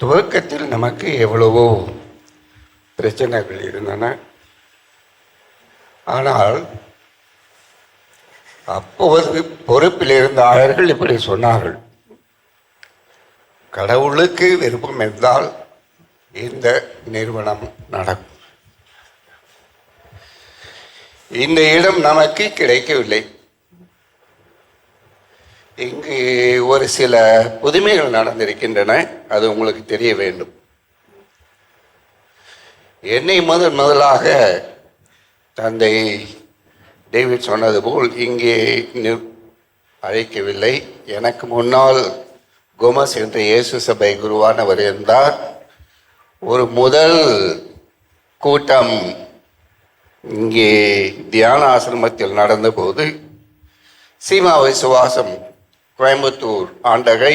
துவக்கத்தில் நமக்கு எவ்வளவோ பிரச்சனைகள் இருந்தன. ஆனால் அப்போது பொறுப்பில் இருந்த அவர்கள் இப்படி சொன்னார்கள். கடவுளுக்கு விருப்பம் இருந்தால் இந்த நிறுவனம் நடக்கும். இந்த இடம் நமக்கு கிடைக்கவில்லை. இங்கு ஒரு சில புதுமைகள் நடந்திருக்கின்றன. அது உங்களுக்கு தெரிய வேண்டும். என்னை முதல் முதலாக தந்தை டேவிட் சொன்னது போல் இங்கே அழைக்கவில்லை. எனக்கு முன்னால் கோமஸ் என்ற இயேசு சபை குருவானவர் இருந்தார். ஒரு முதல் கூட்டம் இங்கே தியான ஆசிரமத்தில் நடந்தபோது சீமா விசுவாசம் கோயம்புத்தூர் ஆண்டகை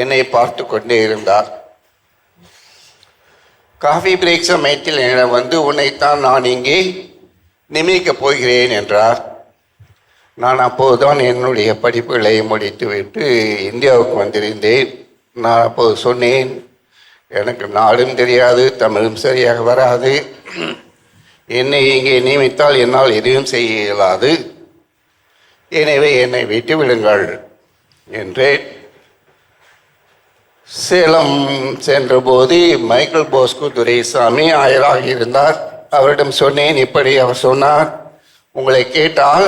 என்னை பார்த்து கொண்டே இருந்தார். காஃபி பிரேக் சமயத்தில் என்னிடம் வந்து உன்னைத்தான் நான் இங்கே நியமிக்கப் போகிறேன் என்றார். நான் அப்போதுதான் என்னுடைய படிப்புகளை முடித்துவிட்டு இந்தியாவுக்கு வந்திருந்தேன். நான் அப்போது சொன்னேன் எனக்கு நாடும் தெரியாது தமிழும் சரியாக வராது. என்னை இங்கே நியமித்தால் என்னால் எதுவும் செய்ய இயலாது. எனவே என்னை விட்டு விடுங்கள் என்றேன் சேலம் சென்றபோது மைக்கேல் போஸ்கு துரைசாமி ஆயராக இருந்தார். அவரிடம் சொன்னேன் இப்படி அவர் சொன்னார். உங்களை கேட்டால்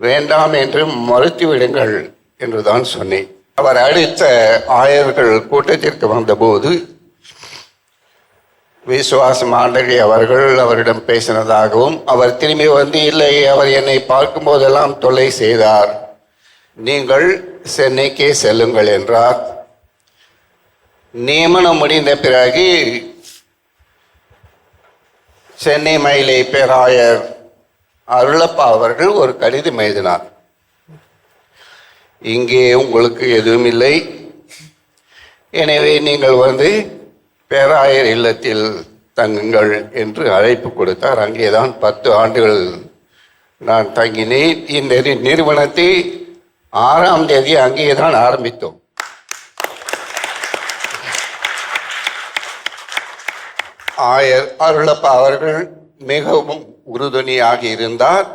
வேண்டாம் என்று மறுத்து விடுங்கள் என்றுதான் சொன்னேன். அவர் அடுத்த ஆயர்கள் கூட்டத்திற்கு வந்தபோது விசுவாசம் ஆண்டகை அவர்கள் அவரிடம் பேசினதாகவும் அவர் திரும்பி வந்து இல்லை அவர் என்னை பார்க்கும் போதெல்லாம் தொல்லை செய்தார். நீங்கள் சென்னைக்கே செல்லுங்கள் என்றார். நியமனம் முடிந்த பிறகு சென்னை மயிலை பேராயர் அருளப்பா அவர்கள் ஒரு கடிதம் எழுதினார். இங்கே உங்களுக்கு எதுவும் இல்லை. எனவே நீங்கள் வந்து பேராயர் இல்லத்தில் தங்குங்கள் என்று அழைப்பு கொடுத்தார். அங்கேதான் பத்து ஆண்டுகள் நான் தங்கினேன். இந்த நிறுவனத்தை ஆறாம் தேதி அங்கே தான் ஆரம்பித்தோம். ஆயர் அருளப்பா அவர்கள் மிகவும் உறுதுணையாக இருந்தார்.